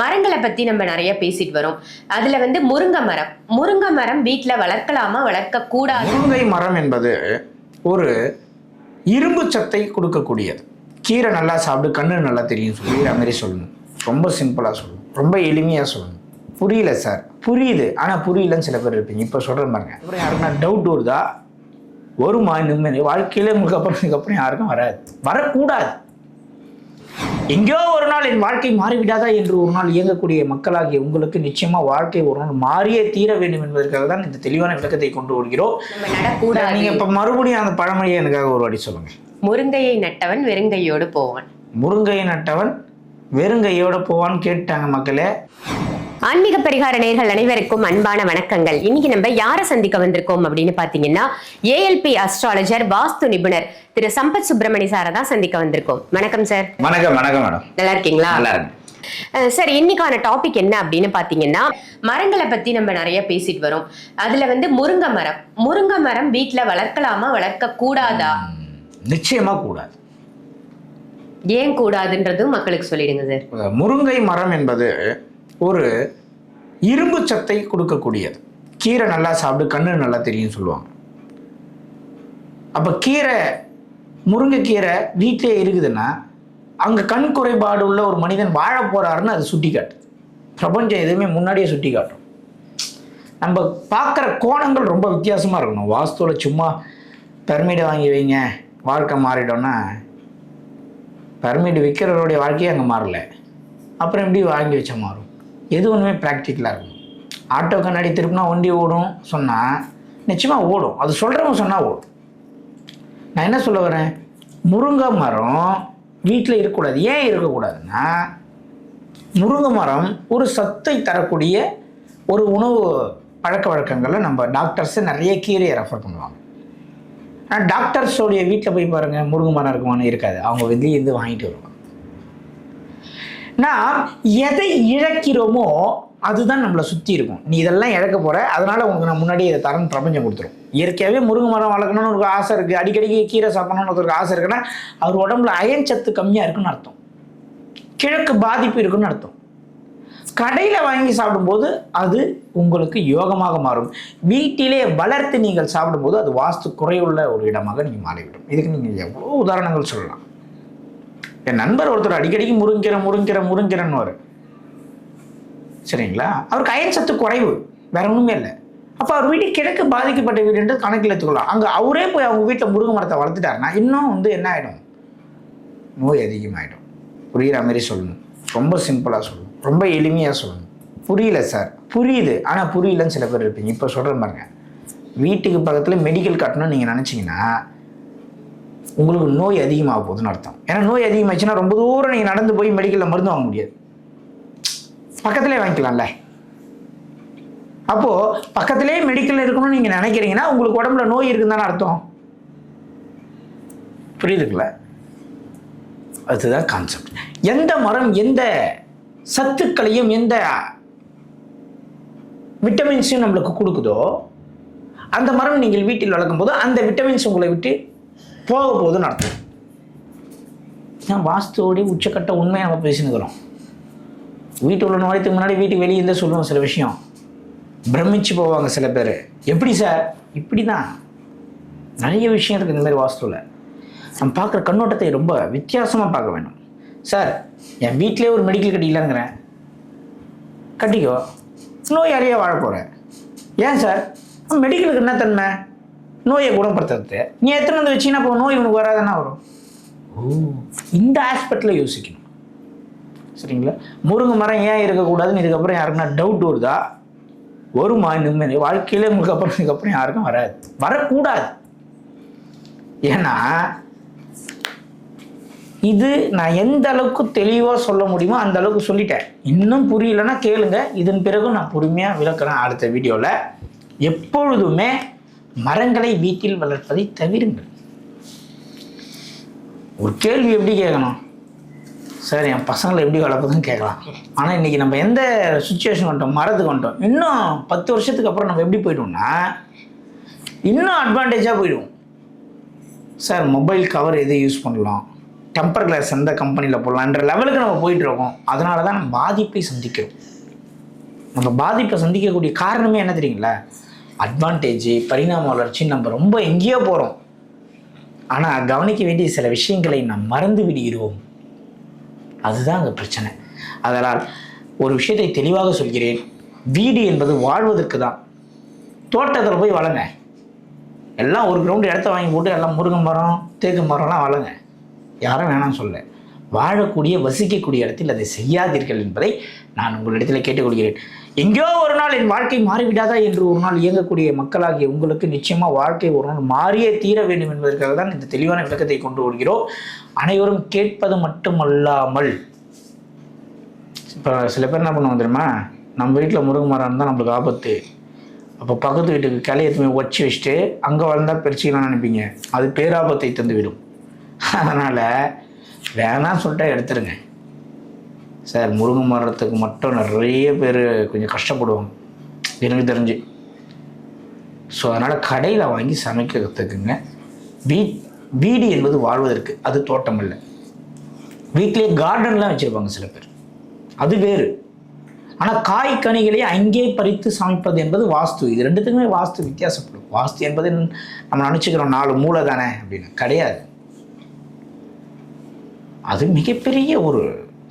மரங்களை பற்றி நம்ம நிறைய பேசிட்டு வரோம். அதில் வந்து முருங்கை மரம். முருங்கை மரம் வீட்டில் வளர்க்கலாமா? வளர்க்கக்கூடாது? முருங்கை மரம் என்பது ஒரு இரும்பு சத்தை கொடுக்கக்கூடியது. கீரை நல்லா சாப்பிட்டு கண்ணு நல்லா தெரியும் சொல்லிடுற மாதிரி சொல்லணும். ரொம்ப சிம்பிளாக சொல்லணும். ரொம்ப எளிமையாக சொல்லணும். புரியல சார் புரியுது. ஆனால் புரியலன்னு சில பேர் இருப்பீங்க. இப்போ சொல்கிற பாருங்க. அப்புறம் யாருக்குன்னா டவுட் வருதா? வருமா? நிம்மதி வாழ்க்கையில உங்களுக்கு அப்புறம் இதுக்கப்புறம் யாருக்கும் வராது. வரக்கூடாது. எங்கேயோ ஒரு நாள் என் வாழ்க்கை மாறிவிடாதா என்று ஒரு நாள் இயங்கக்கூடிய மக்களாகிய உங்களுக்கு நிச்சயமா வாழ்க்கை ஒரு நாள் மாறியே தீர வேண்டும் என்பதற்காக தான் இந்த தெளிவான விளக்கத்தை கொண்டு வருகிறோம். நம்ம நடக்கூடாது. நீங்க இப்ப மறுபடியும் அந்த பழமொழியை எனக்காக ஒரு வாட்டி சொல்லுங்க. முருங்கையை நட்டவன் வெறுங்கையோடு போவான். முருங்கை நட்டவன் வெறுங்கையோட போவான்னு கேட்டாங்க மக்களே. ஆன்மீக பரிகார நேர்கள் அனைவருக்கும் அன்பான வணக்கங்கள். இன்னைக்கு நம்ம யாரை சந்திக்க வந்திருக்கோம் அப்படின்னு பாத்தீங்கன்னா ஏஎல்பி அஸ்ட்ராலஜர் வாஸ்து நிபுணர் திரு சம்பத் சுப்பிரமணி சாரை தான் சந்திக்க வந்திருக்கோம். வணக்கம் சார் வணக்கம் வணக்கம் மேடம் நல்லா இருக்கீங்களா? சார் இன்னைக்கான டாபிக் என்ன அப்படின்னு பாத்தீங்கன்னா மரங்களை பத்தி நம்ம நிறைய பேசிட்டு வரோம். அதுல வந்து முருங்கை மரம். முருங்கை மரம் வீட்ல வளர்க்கலாமா வளர்க்க கூடாதா? நிச்சயமா கூடாது. ஏன் கூடாதுன்றதும் மக்களுக்கு சொல்லிடுங்க சார் முருங்கை மரம் என்பது ஒரு இரும்பு சத்தை கொடுக்கக்கூடியது. கீரை நல்லா சாப்பிட்டு கண்ணு நல்லா தெரியும் சொல்லுவாங்க. அப்போ கீரை முருங்கைக்கீரை வீட்டிலே இருக்குதுன்னா அங்கே கண் குறைபாடு உள்ள ஒரு மனிதன் வாழ போகிறாருன்னு அது சுட்டி காட்டுது பிரபஞ்சம் எதுவுமே முன்னாடியே சுட்டி காட்டும் நம்ம பார்க்குற கோணங்கள் ரொம்ப வித்தியாசமாக இருக்கணும். வாஸ்துவில் சும்மா பெர்மிட் வாங்கி வைங்க வாழ்க்கை மாறிட்டோன்னா பெர்மிட் விற்கிறவருடைய வாழ்க்கையே அங்கே மாறல. அப்புறம் எப்படி வாங்கி வச்ச மாறும்? எது ஒன்றுமே ப்ராக்டிக்கலாக இருக்கும். ஆட்டோ கண்ணாடி திருப்பினா வண்டி ஓடும் சொன்னால் நிச்சயமாக ஓடும். அது சொல்கிறவங்க சொன்னால் ஓடும். நான் என்ன சொல்ல வரேன்? முருங்கை மரம் வீட்டில் இருக்கக்கூடாது. ஏன் இருக்கக்கூடாதுன்னா முருங்கை மரம் ஒரு சத்தை தரக்கூடிய ஒரு உணவு பழக்க வழக்கங்களில் நம்ம டாக்டர்ஸு நிறைய கீரையை ரெஃபர் பண்ணுவாங்க. ஆனால் டாக்டர்ஸோடைய வீட்டில் போய் பாருங்கள் முருங்கை மரம் இருக்குமான்னு இருக்காது. அவங்க வெளியே இருந்து வாங்கிட்டு வருவாங்க. நாம் எதை இழக்கிறோமோ அதுதான் நம்மளை சுற்றி இருக்கும். நீ இதெல்லாம் இழக்க போகிற அதனால் உனக்கு நான் முன்னாடி இதை தரேன் பிரபஞ்சம் கொடுத்துரும். இயற்கையாகவே முருங்கை மரம் வளர்க்கணும்னு ஒரு ஆசை இருக்குது அடிக்கடிக்கு கீரை சாப்பிடணும்னு ஒரு ஆசை இருக்குன்னா அவர் உடம்புல அயன் சத்து கம்மியாக இருக்குன்னு அர்த்தம். கிழக்கு பாதிப்பு இருக்குன்னு அர்த்தம். கடையில் வாங்கி சாப்பிடும்போது அது உங்களுக்கு யோகமாக மாறும். வீட்டிலே வளர்த்து நீங்கள் சாப்பிடும்போது அது வாஸ்து குறையுள்ள ஒரு இடமாக நீங்கள் மாறிவிடும். இதுக்கு நீங்கள் எவ்வளோ உதாரணங்கள் சொல்லலாம். என் நண்பர் ஒருத்தர் அடிக்கடிக்கு முருங்கிற முருங்கிற முருங்கிறன்னு வரும் சரிங்களா? அவருக்கு அயன் சத்து குறைவு. வேற ஒன்றுமே இல்லை. அப்போ அவர் வீடு கிழக்கு பாதிக்கப்பட்ட வீடுன்றது கணக்கில் எடுத்துக்கலாம் அங்கே அவரே போய் அவங்க வீட்டில் முருங்கை மரத்தை வளர்த்துட்டாருன்னா இன்னும் வந்து என்ன ஆகிடும் நோய் அதிகமாகிடும் புரிகிற மாதிரி சொல்லணும். ரொம்ப சிம்பிளாக சொல்லணும். ரொம்ப எளிமையாக சொல்லணும். புரியல சார் புரியுது. ஆனால் புரியலன்னு சில பேர் இருப்பீங்க. இப்போ சொல்கிற பாருங்க. வீட்டுக்கு பக்கத்தில் மெடிக்கல் காட்டணும்னு நீங்கள் நினச்சிங்கன்னா உங்களுக்கு நோய் அதிகமாக போகுதுன்னு அர்த்தம். ஏன்னா நோய் அதிகமாகிச்சுன்னா ரொம்ப தூரம் நீங்கள் நடந்து போய் மெடிக்கலில் மருந்து வாங்க முடியாது. பக்கத்துலேயே வாங்கிக்கலாம்ல. அப்போது பக்கத்துலேயே மெடிக்கல் இருக்கணும்னு நீங்கள் நினைக்கிறீங்கன்னா உங்களுக்கு உடம்புல நோய் இருக்குன்னு தானே அர்த்தம். புரியுதுங்களா? அதுதான் கான்செப்ட் எந்த மரம் எந்த சத்துக்களையும் எந்த விட்டமின்ஸையும் நம்மளுக்கு கொடுக்குதோ அந்த மரம் நீங்கள் வீட்டில் வளர்க்கும் போது அந்த விட்டமின்ஸ் உங்களை விட்டு போக போது அர்த்தம். நான் வாஸ்துவோடைய உச்சக்கட்ட உண்மையை நம்ம பேசினுக்கிறோம். வீட்டு உள்ள நுழையத்துக்கு முன்னாடி வீட்டுக்கு வெளியே இருந்தே சொல்லுவோம் சில விஷயம். பிரமிச்சு போவாங்க சில பேர். எப்படி சார்? இப்படி தான். நிறைய விஷயம் இருக்குது இந்த மாதிரி வாஸ்துவில் நம்ம பார்க்குற கண்ணோட்டத்தை ரொம்ப வித்தியாசமாக பார்க்க வேண்டும். சார் என் வீட்டிலே ஒரு மெடிக்கல் கட்டிக்கலாங்கிறேன் கட்டிக்கோ. நோயாளியே வாழ போகிறேன் ஏன் சார்? மெடிக்கலுக்கு என்ன தன்மை? நோயை குணப்படுத்துறது. நீ எத்தனை வந்து வச்சீங்கன்னா இப்போ நோய் உனக்கு வராதுன்னா வரும். இந்த ஆஸ்பெக்டில் யோசிக்கணும். சரிங்களா? முருங்கை மரம் ஏன் இருக்கக்கூடாதுன்னு இதுக்கப்புறம் யாருக்குன்னா டவுட் வருதா? வருமா? நிம்மதி வாழ்க்கையில உங்களுக்கு அப்புறம் இதுக்கப்புறம் யாருக்கும் வராது. வரக்கூடாது. ஏன்னா இது நான் எந்த அளவுக்கு தெளிவாக சொல்ல முடியுமோ அந்த அளவுக்கு சொல்லிட்டேன். இன்னும் புரியலன்னா கேளுங்க. இதன் பிறகு நான் பொறுமையாக விளக்குறேன் அடுத்த வீடியோவில் எப்பொழுதுமே மரங்களை வீட்டில் வளர்ப்பதை தவிருங்கள். ஒரு கேள்வி எப்படி கேட்கணும்? சார் என் பசங்களை எப்படி வளர்ப்பதுன்னு கேட்கலாம். ஆனால் இன்றைக்கி நம்ம எந்த சுச்சுவேஷன் வந்துட்டோம்? மரத்துக்கு வந்துட்டோம். இன்னும் பத்து வருஷத்துக்கு அப்புறம் நம்ம எப்படி போயிட்டோம்னா இன்னும் அட்வான்டேஜாக போயிடுவோம். சார் மொபைல் கவர் எது யூஸ் பண்ணலாம்? டெம்பர் கிளாஸ் எந்த கம்பெனியில் போடலான்ற லெவலுக்கு நம்ம போயிட்டுருக்கோம் அதனால தான் நம்ம பாதிப்பை சந்திக்கிறோம். நம்ம பாதிப்பை சந்திக்கக்கூடிய காரணமே என்ன தெரியுங்களா? அட்வான்டேஜ் பரிணாம வளர்ச்சி நம்ம ரொம்ப எங்கேயோ போகிறோம் ஆனால் கவனிக்க வேண்டிய சில விஷயங்களை நாம் மறந்து விடுகிறோம். அதுதான் அங்கே பிரச்சனை. அதனால் ஒரு விஷயத்தை தெளிவாக சொல்கிறேன். வீடு என்பது வாழ்வதற்கு தான். தோட்டத்தில் போய் வளங்க. எல்லாம் ஒரு கிரவுண்டு இடத்த வாங்கி போட்டு எல்லாம் முருங்கை மரம் தேக்கு மரம்லாம் வளங்க. யாரும் வேணாம் சொல்ல. வாழக்கூடிய வசிக்கக்கூடிய இடத்தில் அதை செய்யாதீர்கள் என்பதை நான் உங்களிடத்தில் கேட்டுக்கொள்கிறேன். எங்கேயோ ஒரு நாள் என் வாழ்க்கை மாறிவிடாதா என்று ஒரு நாள் இயங்கக்கூடிய மக்களாகிய உங்களுக்கு நிச்சயமாக வாழ்க்கை ஒரு நாள் மாறியே தீர வேண்டும் என்பதற்காக தான் இந்த தெளிவான விளக்கத்தை கொண்டு வருகிறோம். அனைவரும் கேட்பது மட்டுமல்லாமல் இப்போ சில பேர் என்ன பண்ணுவோம் தெரியுமா? நம்ம வீட்டில் முருங்கை மரம் இருந்தால் நம்மளுக்கு ஆபத்து. அப்போ பக்கத்து வீட்டுக்கு கிளைய எடுத்து வச்சு வச்சுட்டு அங்கே வளர்ந்தால் பிரிச்சுக்கலாம் நினைப்பீங்க. அது பேராபத்தை தந்துவிடும். அதனால் வேணாம் சொல்லிட்டா எடுத்துருங்க. சார் முருங்கை மரத்துக்கு மட்டும் நிறைய பேர் கொஞ்சம் கஷ்டப்படுவாங்க. எனக்கு தெரிஞ்சு. ஸோ அதனால் கடையில் வாங்கி சமைக்க கற்றுக்குங்க வீ வீடு என்பது வாழ்வதற்கு. அது தோட்டம் இல்லை வீட்டிலே கார்டன்லாம் வச்சுருப்பாங்க சில பேர். அது வேறு. ஆனால் காய் கனிகளை அங்கே பறித்து சமைப்பது என்பது வாஸ்து. இது ரெண்டுத்துக்குமே வாஸ்து வித்தியாசப்படும். வாஸ்து என்பது நம்ம நினச்சிக்கிறோம் நாலு மூளை தானே அப்படின்னு. கிடையாது. அது மிகப்பெரிய ஒரு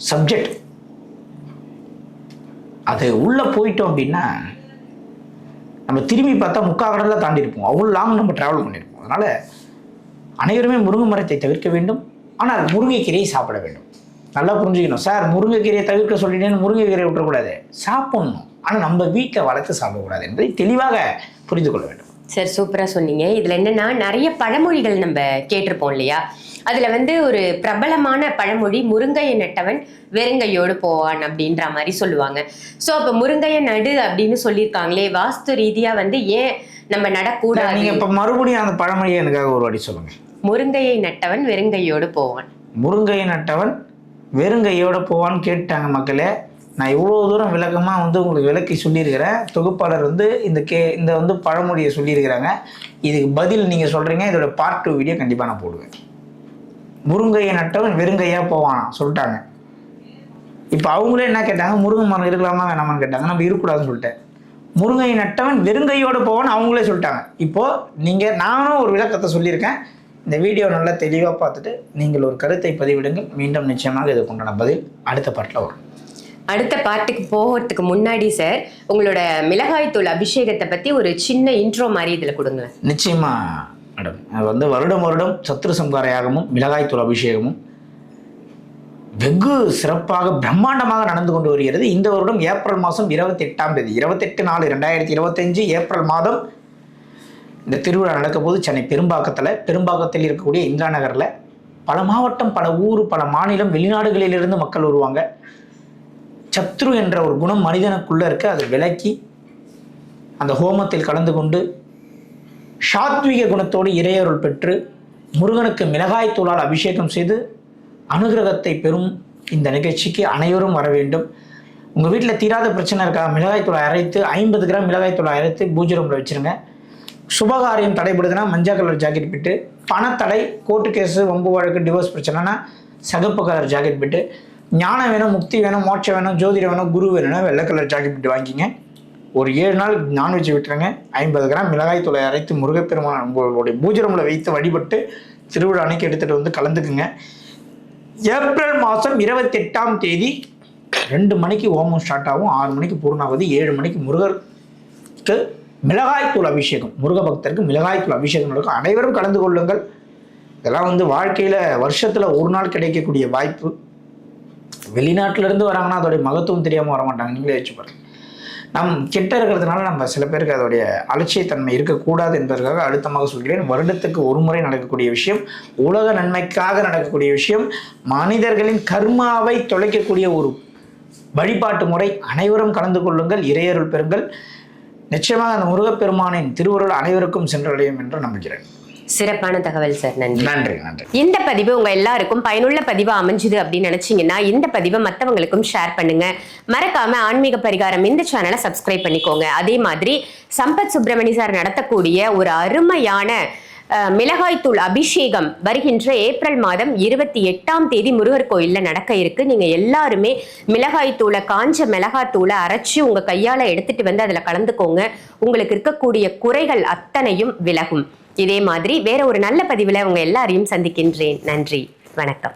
சப்ஜெக்ட் அது உள்ளே போயிட்டோம் அப்படின்னா நம்ம திரும்பி பார்த்தா முக்கால் கடலில் தாண்டி இருப்போம். அவ்வளோ லாங் நம்ம ட்ராவல் பண்ணியிருப்போம் அதனால் அனைவருமே முருங்கை மரத்தை தவிர்க்க வேண்டும். ஆனால் முருங்கைக்கீரையை சாப்பிட வேண்டும். நல்லா புரிஞ்சுக்கணும். சார் முருங்கைக்கீரையை தவிர்க்க சொல்லிட்டேன்னு முருங்கைக்கீரையை விட்டுறக்கூடாது. சாப்பிடணும். ஆனால் நம்ம வீட்டில் வளர்த்து சாப்பிடக்கூடாது என்பதை தெளிவாக புரிந்து கொள்ள வேண்டும். சார் சூப்பராக சொன்னீங்க. இதில் என்னென்னா நிறைய பழமொழிகள் நம்ம கேட்டிருப்போம் இல்லையா? அதுல வந்து ஒரு பிரபலமான பழமொழி முருங்கையை நட்டவன் வெறுங்கையோடு போவான் அப்படின்ற மாதிரி சொல்லுவாங்க. சோ அப்ப முருங்கையை நடு அப்படின்னு சொல்லியிருக்காங்களே வாஸ்து ரீதியா வந்து ஏன் நம்ம நடக்கூடாது? நீங்கள் இப்போ மறுபடியும் அந்த பழமொழியை எனக்காக ஒரு வாட்டி சொல்லுங்கள் முருங்கையை நட்டவன் வெறுங்கையோடு போவான். முருங்கையை நட்டவன் வெறுங்கையோட போவான்னு கேட்டாங்க மக்களே. நான் இவ்வளோ தூரம் விளக்கமாக வந்து உங்களுக்கு விளக்கி சொல்லியிருக்கிறேன். தொகுப்பாளர் வந்து இந்த கே இந்த வந்து பழமொழியை சொல்லியிருக்கிறாங்க. இதுக்கு பதில் நீங்கள் சொல்கிறீங்க இதோட பார்ட் டூ வீடியோ கண்டிப்பாக நான் போடுவேன். முருங்கையை நட்டவன் வெறுங்கையாக போவான் சொல்லிட்டாங்க. இப்போ அவங்களே என்ன கேட்டாங்க? முருங்கை மரம் இருக்கலாமா வேணாமான்னு கேட்டாங்க. நம்ம இருக்கக்கூடாதுன்னு சொல்லிட்டேன். முருங்கை நட்டவன் வெறுங்கையோடு போவான்னு அவங்களே சொல்லிட்டாங்க. இப்போது நீங்கள் நானும் ஒரு விளக்கத்தை சொல்லியிருக்கேன். இந்த வீடியோ நல்லா தெளிவாக பார்த்துட்டு நீங்கள் ஒரு கருத்தை பதிவிடுங்கள். மீண்டும் நிச்சயமாக இதுக்குண்டான பதில் அடுத்த பாட்டில் வரும். அடுத்த பாட்டுக்கு போகிறதுக்கு முன்னாடி சார் உங்களோட மிளகாய் தூள் அபிஷேகத்தை பத்தி ஒரு சின்ன இன்ட்ரோ மாதிரி இதுல கொடுங்க நிச்சயமா. மேடம் அது வந்து வருடம் வருடம் சத்ரு சம்கார யாகமும் மிளகாய்த்தூள் அபிஷேகமும் வெகு சிறப்பாக பிரம்மாண்டமாக நடந்து கொண்டு வருகிறது. இந்த வருடம் ஏப்ரல் மாதம் இருபத்தி எட்டாம் தேதி இருபத்தெட்டு நாலு ரெண்டாயிரத்தி இருபத்தஞ்சு ஏப்ரல் மாதம் இந்த திருவிழா நடக்க போது சென்னை பெரும்பாக்கத்தில் பெரும்பாக்கத்தில் இருக்கக்கூடிய இந்திரா நகரில் பல மாவட்டம் பல ஊர் பல மாநிலம் வெளிநாடுகளிலிருந்து மக்கள் வருவாங்க. சத்ரு என்ற ஒரு குணம் மனிதனுக்குள்ளே இருக்க. அதை விலக்கி அந்த ஹோமத்தில் கலந்து கொண்டு சாத்விக குணத்தோடு இறையருள் பெற்று முருகனுக்கு மிளகாய் தூளால் அபிஷேகம் செய்து அனுகிரகத்தை பெறும் இந்த நிகழ்ச்சிக்கு அனைவரும் வர வேண்டும். உங்கள் வீட்டில் தீராத பிரச்சனை இருக்கா? மிளகாய் தூளை அரைத்து ஐம்பது கிராம் மிளகாய் தூளை அரைத்து பூஜை ரூமில் வச்சுருங்க. சுபகாரியம் தடைபடுதுன்னா மஞ்சள் கலர் ஜாக்கெட் பிட்டு பணத்தடை கோர்ட்டு கேஸு வம்பு வழக்கு டிவோர்ஸ் பிரச்சனைனா சகப்பு கலர் ஜாக்கெட் பிட்டு ஞானம் வேணும் முக்தி வேணும் மோட்சம் வேணும் ஜோதிடம் வேணும் குரு வேணும்னா வெள்ளை கலர் ஜாக்கெட் பிட்டு வாங்கிங்க. ஒரு ஏழு நாள் நான்வெஜ் விட்டுருங்க. ஐம்பது கிராம் மிளகாய் தூளை அரைத்து முருகப்பெருமான் உங்களுடைய பூஜரமில் வைத்து வழிபட்டு திருவிழா அன்னைக்கு எடுத்துகிட்டு வந்து கலந்துக்குங்க. ஏப்ரல் மாதம் இருபத்தெட்டாம் தேதி ரெண்டு மணிக்கு ஓமம் ஸ்டார்ட் ஆகும். ஆறு மணிக்கு பூர்ணாவது ஏழு மணிக்கு முருகருக்கு மிளகாய்த்தூள் அபிஷேகம். முருக பக்தருக்கு மிளகாய்த்தூள் அபிஷேகம் நடக்கும். அனைவரும் கலந்து கொள்ளுங்கள். இதெல்லாம் வந்து வாழ்க்கையில் வருஷத்தில் ஒரு நாள் கிடைக்கக்கூடிய வாய்ப்பு. வெளிநாட்டிலேருந்து வராங்கன்னா அதோடைய மகத்துவம் தெரியாமல் வர மாட்டாங்க நீங்களே வச்சு பாருங்கள் நம் கிட்ட இருக்கிறதுனால நம்ம சில பேருக்கு அதோடைய அலட்சியத்தன்மை இருக்கக்கூடாது என்பதற்காக அழுத்தமாக சொல்கிறேன். வருடத்துக்கு ஒரு முறை நடக்கக்கூடிய விஷயம் உலக நன்மைக்காக நடக்கக்கூடிய விஷயம் மனிதர்களின் கர்மாவை தொலைக்கக்கூடிய ஒரு வழிபாட்டு முறை. அனைவரும் கலந்து கொள்ளுங்கள் இறையருள் பெறுங்கள். நிச்சயமாக அந்த முருகப்பெருமானின் திருவுருள் அனைவருக்கும் சென்றடையும் என்று நம்புகிறேன். சிறப்பான தகவல் சார். நன்றி. நன்றி நன்றி. இந்த பதிவு உங்க எல்லாருக்கும் பயனுள்ள பதிவு அமைஞ்சுது அப்படின்னு நினைச்சீங்கன்னா இந்த பதிவை மற்றவங்களுக்கும் ஷேர் பண்ணுங்க. மறக்காம ஆன்மீக பரிகாரம் இந்த சேனலை சப்ஸ்கிரைப் பண்ணிக்கோங்க. அதே மாதிரி சம்பத் சுப்பிரமணி சார் நடத்தக்கூடிய ஒரு அருமையான மிளகாய்த்தூள் அபிஷேகம் வருகின்ற ஏப்ரல் மாதம் இருபத்தி எட்டாம் தேதி முருகர் கோயிலில் நடக்க இருக்கு. நீங்கள் எல்லாருமே மிளகாய்த்தூளை காஞ்ச மிளகாத்தூளை அரைச்சி உங்கள் கையால் எடுத்துட்டு வந்து அதில் கலந்துக்கோங்க. உங்களுக்கு இருக்கக்கூடிய குறைகள் அத்தனையும் விலகும். இதே மாதிரி வேற ஒரு நல்ல பதிவில் உங்கள் எல்லாரையும் சந்திக்கின்றேன். நன்றி. வணக்கம்.